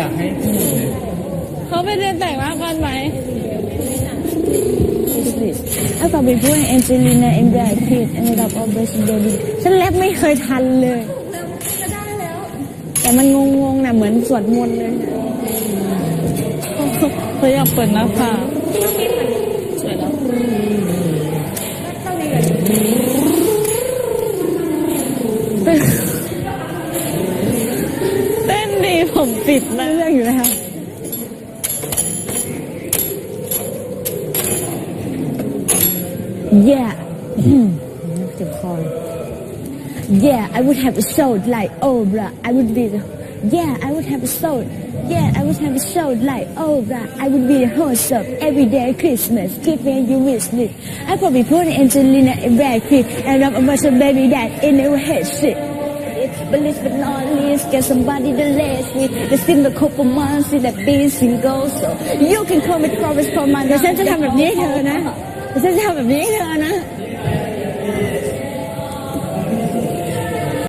อยากให้พี่เลยเขาไปเรียนแต่งหน้ากันไหม I probably doing Angelina and Brad Pitt and it up all this baby ฉันแรปไม่เคยทันเลย แต่มันงงๆนะเหมือนสวดมนต์เลยนะเขาอยากเปิดหน้าผากสวยแล้วเต้ นดีผมปิดนะ เรื่องอยู่แล้ว Yeah เจ็บคอ Yeah I would have a soul like Oprah I would be the Yeah I would have a soul Yeah I would have a soul like Oprah I would be the host of everyday Christmas keeping you with me I probably put Angelina in Brad Pitt and I'm a bunch of baby that in their head shit but last but not least, get somebody to last with. It's been a couple months since I've been single, so you can call me Chorus for my เดี๋ยวฉันจะทำแบบนี้ให้เธอนะเดี๋ยวฉันจะทำแบบนี้ให้เธอนะ นี่